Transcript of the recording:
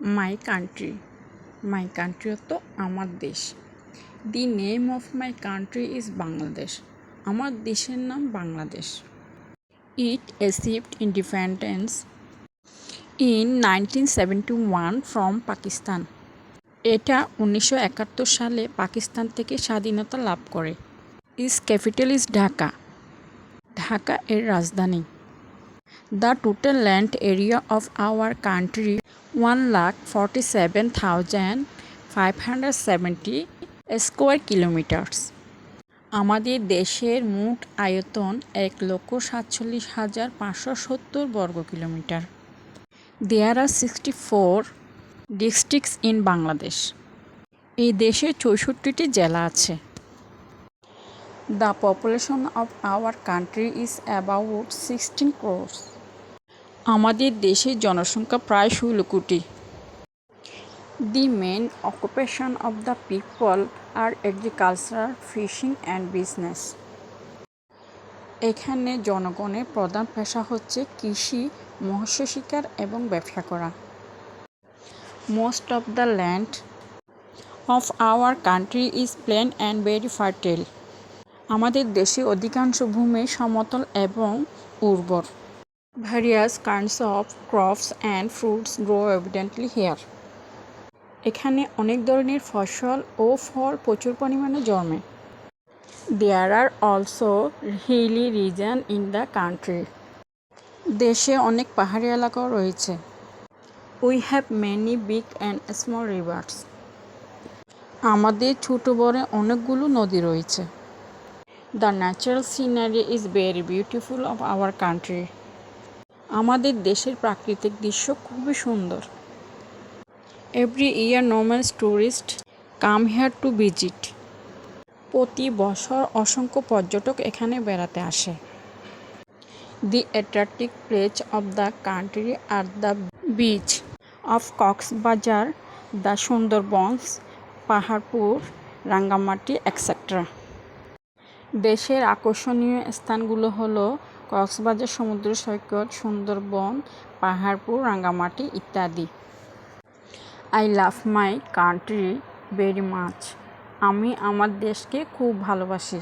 My country my country অর্থ আমার দেশ। The name of my country is Bangladesh আমার দেশের নাম Bangladesh it achieved independence in nineteen seventy one from Pakistan এটা উনিশশো একাত্তর সালে পাকিস্তান থেকে স্বাধীনতা লাভ করে। Its capital is Dhaka Dhaka এর রাজধানী। The total land area of our country one lakh forty seven thousand five hundred seventy square kilometres. আমাদের দেশের মোট আয়তন এক লক্ষ সাতচল্লিশ হাজার পাঁচশো সত্তর বর্গ kilometre. There are sixty four districts in Bangladesh এই দেশে চৌষট্টিটি জেলা আছে। The population of our country is about sixteen crores আমাদের দেশের জনসংখ্যা প্রায় ষোলো কোটি। The main occupation of the people are agriculture fishing and business এখানে জনগণের প্রধান পেশা হচ্ছে কৃষি, মৎস্য শিকার এবং ব্যবসা করা। Most of the land of our country is plain and very fertile আমাদের দেশে অধিকাংশ ভূমি সমতল এবং উর্বর। Various kinds of crops and fruits grow evidently here এখানে অনেক ধরনের ফসল ও ফল প্রচুর পরিমাণে জন্মে। There are also hilly region in the country দেশে অনেক পাহাড়ি এলাকাও রয়েছে। We have many big and small rivers আমাদের ছোট বড় অনেকগুলো নদী রয়েছে। The natural scenery is very beautiful of our country আমাদের দেশের প্রাকৃতিক দৃশ্য খুবই সুন্দর। Every year numerous tourist come here to visit প্রতি বছর অসংখ্য পর্যটক এখানে বেড়াতে আসে। The attractive place of the country are the beach of Cox's Bazar the Sundarbans Paharpur Rangamati etcetera দেশের আকর্ষণীয় স্থানগুলো হলো কক্সবাজার সমুদ্র সৈকত, সুন্দরবন, পাহাড়পুর, রাঙ্গামাটি ইত্যাদি। I love my country very much আমি আমার দেশকে খুব ভালোবাসি।